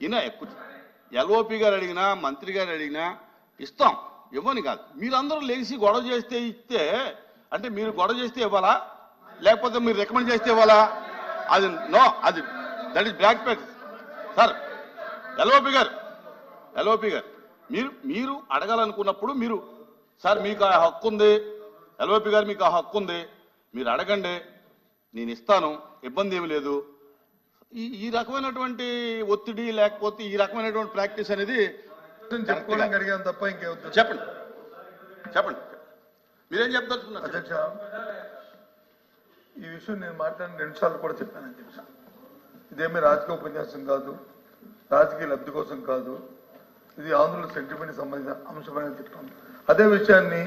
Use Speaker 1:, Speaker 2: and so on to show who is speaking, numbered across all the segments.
Speaker 1: ఈయన ఎక్కువ ఎల్ఓపి గారు అడిగినా మంత్రి గారు అడిగినా ఇస్తాం ఇవ్వని కాదు. మీరందరూ లేచి గొడవ చేస్తే ఇస్తే అంటే మీరు గొడవ చేస్తే ఇవ్వాలా? లేకపోతే మీరు రికమెండ్ చేస్తే ఇవ్వాలా? అది నో అది that is black page sir LOP గారు ఎల్ఓపి గారు మీరు మీరు అడగాలనుకున్నప్పుడు మీరు సార్ మీకు ఆ హక్కు ఉంది ఎల్ఓపి గారు మీకు ఆ హక్కు ఉంది మీరు అడగండి నేను ఇస్తాను ఇబ్బంది ఏమి లేదు ఈ ఈ రకమైనటువంటి ఒత్తిడి లేకపోతే ఈ రకమైనటువంటి ప్రాక్టీస్ అనేది
Speaker 2: చెప్పుకోవడానికి అడిగాను తప్ప ఇంకే
Speaker 1: చెప్పండి. చెప్పండి. మీరేం చెప్తారు?
Speaker 2: అధ్యక్ష ఈ విషయం నేను మాట్లాడిన రెండు సార్లు కూడా చెప్పాను అధ్యక్ష ఇదేమీ రాజకీయ ఉపన్యాసం కాదు రాజకీయ లబ్ధి కోసం కాదు ఇది ఆంధ్రుల సెంటిమెంట్ సంబంధించిన అంశమైన చెప్తాను. అదే విషయాన్ని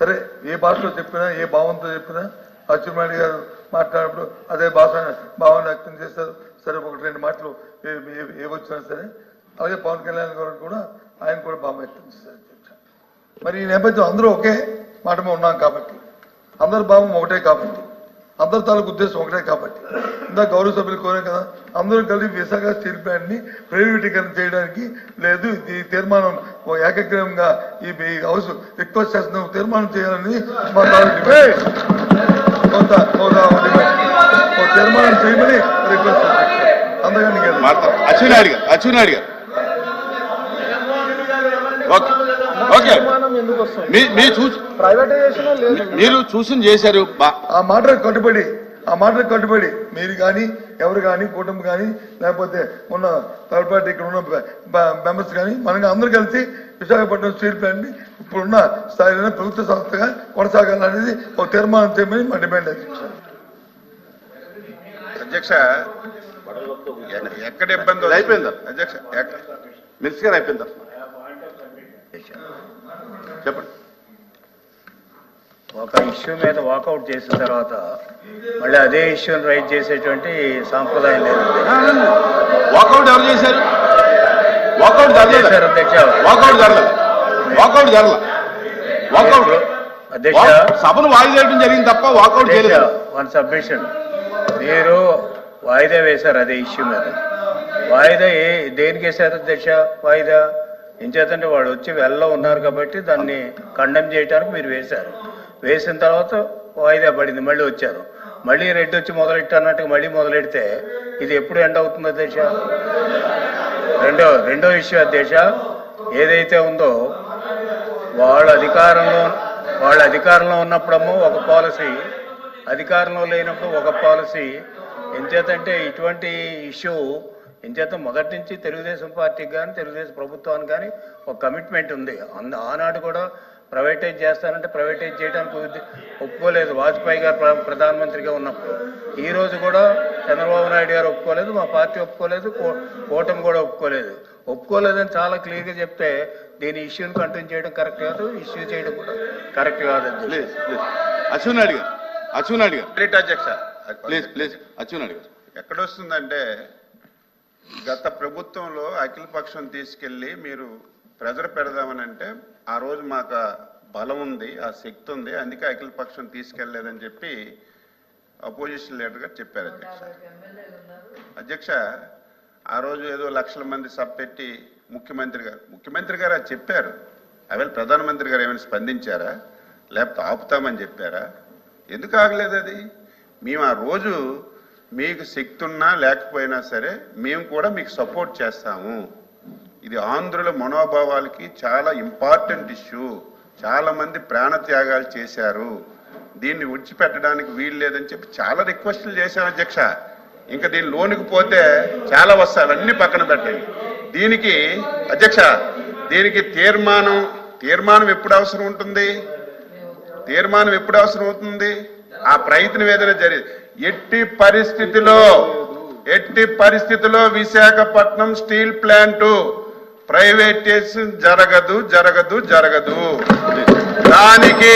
Speaker 2: సరే ఏ భాషలో చెప్పినా ఏ భావంతో చెప్పినా అచ్చెన్నాయుడు గారు మాట్లాడినప్పుడు అదే భాష భావన వ్యక్తం చేస్తారు. సరే ఒకటి రెండు మాటలు ఏ సరే. అలాగే పవన్ కళ్యాణ్ గారు కూడా ఆయన కూడా భావం వ్యక్తం చేశారు. మరి ఈ నేపథ్యం అందరూ ఒకే మాట ఉన్నాం కాబట్టి అందరి భావం ఒకటే కాబట్టి అందరి తాలూకు ఉద్దేశం ఒకటే కాబట్టి ఇందా గౌరవ సభ్యులు కోరాం కదా అందరూ కలిసి విశాఖ స్టీల్ ప్లాంట్ని ప్రైవేటీకరణ చేయడానికి లేదు ఈ తీర్మానం ఓ ఏకగ్రీవంగా ఈ హౌస్ రిక్వెస్ట్ చేస్తున్న తీర్మానం చేయాలని మా తాలూకు కొంత తీర్మానం చేయమని రిక్వెస్ట్ అందుకని
Speaker 1: మాట్లాడు. అచ్చెన్నాయుడు గారు ఓకే మీరు చూసి
Speaker 3: ప్రైవేటైజేషన్
Speaker 1: మీరు చేశారు
Speaker 2: ఆ మాటకు కట్టుబడి ఆ మాటకు కట్టుబడి మీరు కానీ ఎవరు కానీ కూటమి కానీ లేకపోతే ఉన్న థర్డ్ పార్టీ ఇక్కడ ఉన్న మెంబర్స్ కానీ మనం అందరూ కలిసి విశాఖపట్నం స్టీల్ ప్లాంట్ని ఇప్పుడున్న స్థాయిలో ప్రభుత్వ సంస్థగా కొనసాగాలనేది ఒక తీర్మానం చేయమని మా డిమాండ్ అధ్యక్ష
Speaker 4: ఎక్కడ ఇబ్బంది
Speaker 1: అయిపోయిందా?
Speaker 4: అధ్యక్ష
Speaker 1: మినిస్టర్ గారు అయిపోయింది? చెప్పండి.
Speaker 5: ఒక ఇష్యూ మీద వాకౌట్ చేసిన తర్వాత మళ్ళీ అదే ఇష్యూని రైట్ చేసేటువంటి సాంప్రదాయం లేదు.
Speaker 1: వాకౌట్ ఎవరు చేశారు? వాకౌట్ జరగలేదు.
Speaker 5: చేశారు అధ్యక్ష.
Speaker 1: వాకౌట్ జరగలేదు. వాకౌట్ జరగల. వాకౌట్
Speaker 5: అధ్యక్ష
Speaker 1: సభను వాయిదా వేయడం జరిగింది తప్ప వాకౌట్ చేయలేదు.
Speaker 5: వన్ సబ్మిషన్ మీరు వాయిదా వేశారు అదే ఇష్యూ మీద. వాయిదా ఏ దేనికి వేశారు అధ్యక్ష వాయిదా? ఏం చేతంటే వాడు వచ్చి వెళ్ళలో ఉన్నారు కాబట్టి దాన్ని కండెమ్ చేయడానికి మీరు వేశారు. వేసిన తర్వాత వాయిదా పడింది మళ్ళీ వచ్చారు. మళ్ళీ రెడ్డి వచ్చి మొదలెట్టన్నట్టుగా మళ్ళీ మొదలెడితే ఇది ఎప్పుడు ఎండ్ అవుతుంది అధ్యక్ష? రెండో రెండో ఇష్యూ అధ్యక్ష ఏదైతే ఉందో వాళ్ళ అధికారంలో వాళ్ళ అధికారంలో ఉన్నప్పుడేమో ఒక పాలసీ అధికారంలో లేనప్పుడు ఒక పాలసీ. ఎంచేతంటే ఇటువంటి ఇష్యూ ఎంచేత మొదటి నుంచి తెలుగుదేశం పార్టీకి కానీ తెలుగుదేశం ప్రభుత్వానికి కానీ ఒక కమిట్మెంట్ ఉంది. అంద ఆనాడు కూడా ప్రైవేటైజ్ చేస్తానంటే ప్రైవేటైజ్ చేయడానికి ఒప్పుకోలేదు. వాజ్పేయి గారు ప్ర- ప్రధానమంత్రిగా ఉన్నప్పుడు. ఈ రోజు కూడా చంద్రబాబు నాయుడు గారు ఒప్పుకోలేదు మా పార్టీ ఒప్పుకోలేదు కూ- కూటమి కూడా ఒప్పుకోలేదు. ఒప్పుకోలేదని చాలా క్లియర్గా చెప్తే దీని ఇష్యూని కంటిన్యూ చేయడం కరెక్ట్ కాదు ఇష్యూ చేయడం కూడా కరెక్ట్ కాదు
Speaker 1: ప్లీజ్ అచ్చెన్నాయుడు గారు అచ్చెన్నాయుడు గారు.
Speaker 4: రైట్ అధ్యక్ష.
Speaker 1: Please please. అచ్చెన్నాయుడు గారు.
Speaker 4: ఎక్కడొస్తుందంటే గత ప్రభుత్వంలో అఖిల పక్షం తీసుకెళ్ళి మీరు ప్రెజర్ పెడదామని అంటే ఆ రోజు మాకు బలం ఉంది ఆ శక్తి ఉంది అందుకే అఖిల పక్షం తీసుకెళ్ళేదని చెప్పి అపోజిషన్ లీడర్గా గారు చెప్పారు అధ్యక్ష. అధ్యక్ష ఆ రోజు ఏదో లక్షల మంది సబ్ పెట్టి ముఖ్యమంత్రి గారు ముఖ్యమంత్రి గారు అది చెప్పారు. అవేళ ప్రధానమంత్రి గారు ఏమైనా స్పందించారా? లేకపోతే ఆపుతామని చెప్పారా? ఎందుకు ఆగలేదు అది? మేము ఆ రోజు మీకు శక్తి ఉన్నా లేకపోయినా సరే మేము కూడా మీకు సపోర్ట్ చేస్తాము. ఇది ఆంధ్రుల మనోభావాలకి చాలా ఇంపార్టెంట్ ఇష్యూ. చాలా మంది ప్రాణ త్యాగాలు చేశారు. దీన్ని విడిచిపెట్టడానికి వీలు లేదని చెప్పి చాలా రిక్వెస్ట్లు చేశాను అధ్యక్ష. ఇంకా దీని లోనికి పోతే చాలా వస్తాయి అన్ని పక్కన పెట్టండి. దీనికి అధ్యక్ష దీనికి తీర్మానం తీర్మానం ఎప్పుడు అవసరం ఉంటుంది? తీర్మానం ఎప్పుడు అవసరం అవుతుంది? ఆ ప్రయత్నం ఏదైనా జరిగింది ఎట్టి పరిస్థితిలో ఎట్టి పరిస్థితిలో విశాఖపట్నం స్టీల్ ప్లాంటు ప్రైవేటైజేషన్ జరగదు జరగదు జరగదు. దానికి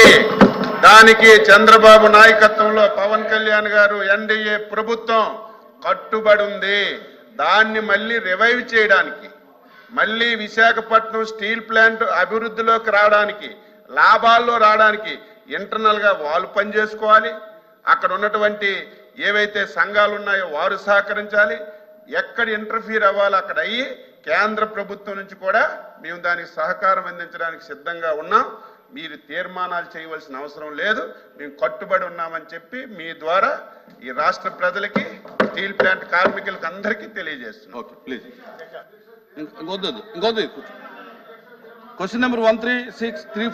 Speaker 4: దానికి చంద్రబాబు నాయకత్వంలో పవన్ కళ్యాణ్ గారు ఎన్డీఏ ప్రభుత్వం కట్టుబడి ఉంది. దాన్ని మళ్ళీ రివైవ్ చేయడానికి మళ్ళీ విశాఖపట్నం స్టీల్ ప్లాంట్ అభివృద్ధిలోకి రావడానికి లాభాల్లో రావడానికి ఇంటర్నల్గా వాళ్ళు పనిచేసుకోవాలి అక్కడ ఉన్నటువంటి ఏవైతే సంఘాలు ఉన్నాయో వారు సహకరించాలి. ఎక్కడ ఇంటర్ఫీర్ అవ్వాలి అక్కడ అయ్యి కేంద్ర ప్రభుత్వం నుంచి కూడా మేము దానికి సహకారం అందించడానికి సిద్ధంగా ఉన్నాం. మీరు తీర్మానాలు చేయవలసిన అవసరం లేదు. మేము కట్టుబడి ఉన్నామని చెప్పి మీ ద్వారా ఈ రాష్ట్ర ప్రజలకి స్టీల్ ప్లాంట్ కార్మికులకి అందరికీ తెలియజేస్తున్నాం.
Speaker 1: ఓకే ప్లీజ్ ఇంకొద్దు ఇంకొద్దు question number one three six three